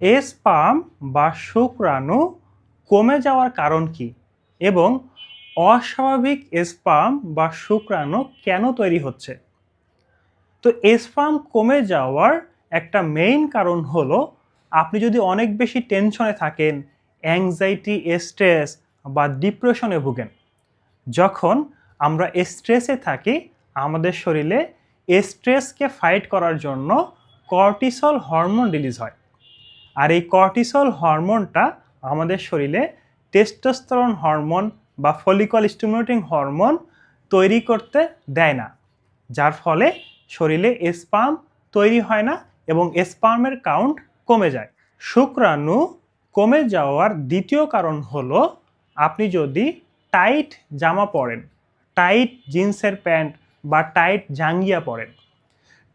Sperm বা শুক্রাণু কমে যাওয়ার কারণ কি? এবং অস্বাভাবিক স্পাম বা শুক্রাণু কেন তৈরি হচ্ছে? তো স্পাম কমে যাওয়ার একটা মেইন কারণ হলো, আপনি যদি অনেক বেশি টেনশনে থাকেন অ্যাংজাইটি স্ট্রেস বা ডিপ্রেশনে ভুগেন, যখন আমরা স্ট্রেসে থাকি, আমাদের শরীরে স্ট্রেসকে ফাইট করার জন্য কর্টিসল হরমোন রিলিজ হয়। আর এই কর্টিসল হরমোনটা আমাদের শরীরে টেস্টোস্টেরন হরমোন বা ফলিকল স্টিমুলেটিং হরমোন তৈরি করতে দেয় না, যার ফলে শরীরে স্পাম তৈরি হয় না এবং স্পামের কাউন্ট কমে যায়। শুক্রাণু কমে যাওয়ার দ্বিতীয় কারণ হলো আপনি যদি টাইট জামা পরেন টাইট জিন্সের প্যান্ট বা টাইট জাঙ্গিয়া পরেন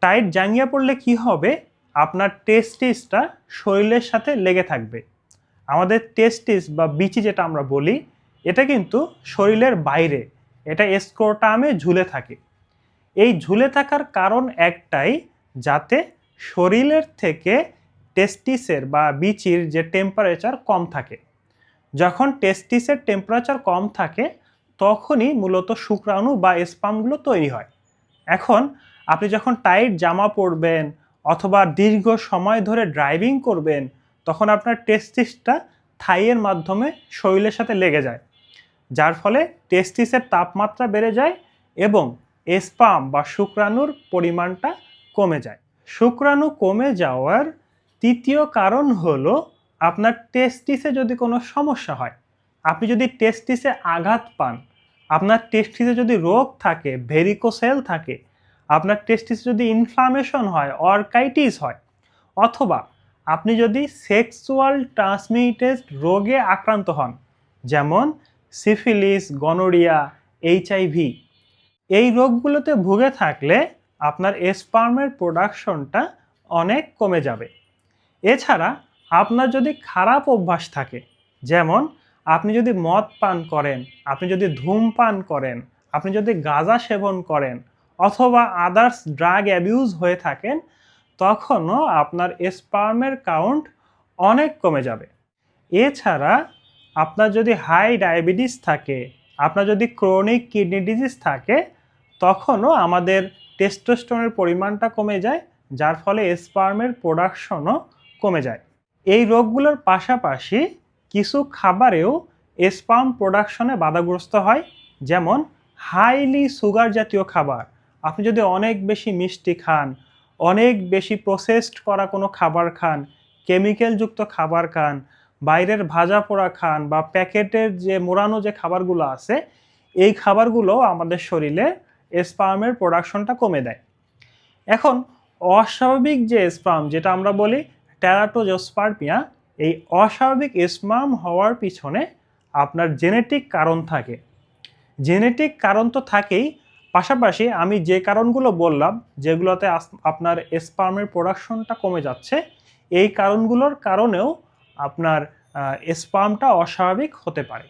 টাইট জাঙ্গিয়া পরলে কি হবে? আপনার টেস্টিসটা শরীরের সাথে লেগে থাকবে। আমাদের টেস্টিস বা বিচি যেটা আমরা বলি, এটা কিন্তু শরীরের বাইরে, এটা স্ক্রোটামে ঝুলে থাকে। এই ঝুলে থাকার কারণ একটাই, যাতে শরীরের থেকে টেস্টিসের বা বিচির যে টেম্পারেচার কম থাকে। যখন টেস্টিসের টেম্পারেচার কম থাকে, তখনই মূলত শুক্রাণু বা স্পামগুলো তৈরি হয়। এখন আপনি যখন টাইট জামা পরবেন অথবা দীর্ঘ সময় ধরে ড্রাইভিং করবেন, তখন আপনার টেস্টিসটা থাইয়ের মাধ্যমে শরীরের সাথে লেগে যায়। যার ফলে টেস্টিসের তাপমাত্রা বেড়ে যায় এবং স্পাম বা শুক্রাণুর পরিমাণটা কমে যায়। শুক্রাণু কমে যাওয়ার তৃতীয় কারণ হলো আপনার টেস্টিসে যদি কোনো সমস্যা হয়, আপনি যদি টেস্টিসে আঘাত পান, আপনার টেস্টিসে যদি রোগ থাকে ভেরিকোসেল থাকে আপনার টেস্টিস যদি ইনফ্লামেশন হয় অর্কাইটিস হয়, অথবা আপনি যদি সেক্সুয়াল ট্রান্সমিটেড রোগে আক্রান্ত হন, যেমন সিফিলিস গনোরিয়া এইচআইভি এই রোগগুলোতে ভুগে থাকলে আপনার স্পার্মের প্রোডাকশনটা অনেক কমে যাবে। এছাড়া আপনার যদি খারাপ অভ্যাস থাকে, যেমন আপনি যদি মদ পান করেন, আপনি যদি ধূমপান করেন, আপনি যদি গাঁজা সেবন করেন অথবা আদার্স ড্রাগ অ্যাবিউজ হয়ে থাকেন, তখনও আপনার স্পার্মের কাউন্ট অনেক কমে যাবে। এছাড়া আপনার যদি হাই ডায়াবেটিস থাকে, আপনার যদি ক্রনিক কিডনি ডিজিজ থাকে, তখনও আমাদের টেস্টোস্টেরনের পরিমাণটা কমে যায়, যার ফলে স্পার্মের প্রোডাকশনও কমে যায়। এই রোগগুলোর পাশাপাশি কিছু খাবারেও স্পার্ম প্রোডাকশনে বাধাগ্রস্ত হয়, যেমন হাইলি সুগার জাতীয় খাবার। আপনি যদি অনেক বেশি মিষ্টি খান, অনেক বেশি প্রসেসড করা কোনো খাবার খান কেমিক্যালযুক্ত খাবার খান, বাইরের ভাজা পোড়া খান বা প্যাকেটের যে মোড়ানো যে খাবারগুলো আছে, এই খাবারগুলো আমাদের শরীরে স্পামের প্রোডাকশনটা কমে দেয়। এখন অস্বাভাবিক যে স্পাম যেটা আমরা বলি ট্যারাটোজোস্পার্মিয়া এই অস্বাভাবিক স্পাম হওয়ার পিছনে আপনার জেনেটিক কারণ থাকে। জেনেটিক কারণ তো থাকেই পাশাপাশি আমি যে কারণগুলো বললাম, যেগুলোতে আপনার স্পার্মের প্রোডাকশনটা কমে যাচ্ছে, এই কারণগুলোর কারণেও আপনার স্পার্মটা অস্বাভাবিক হতে পারে।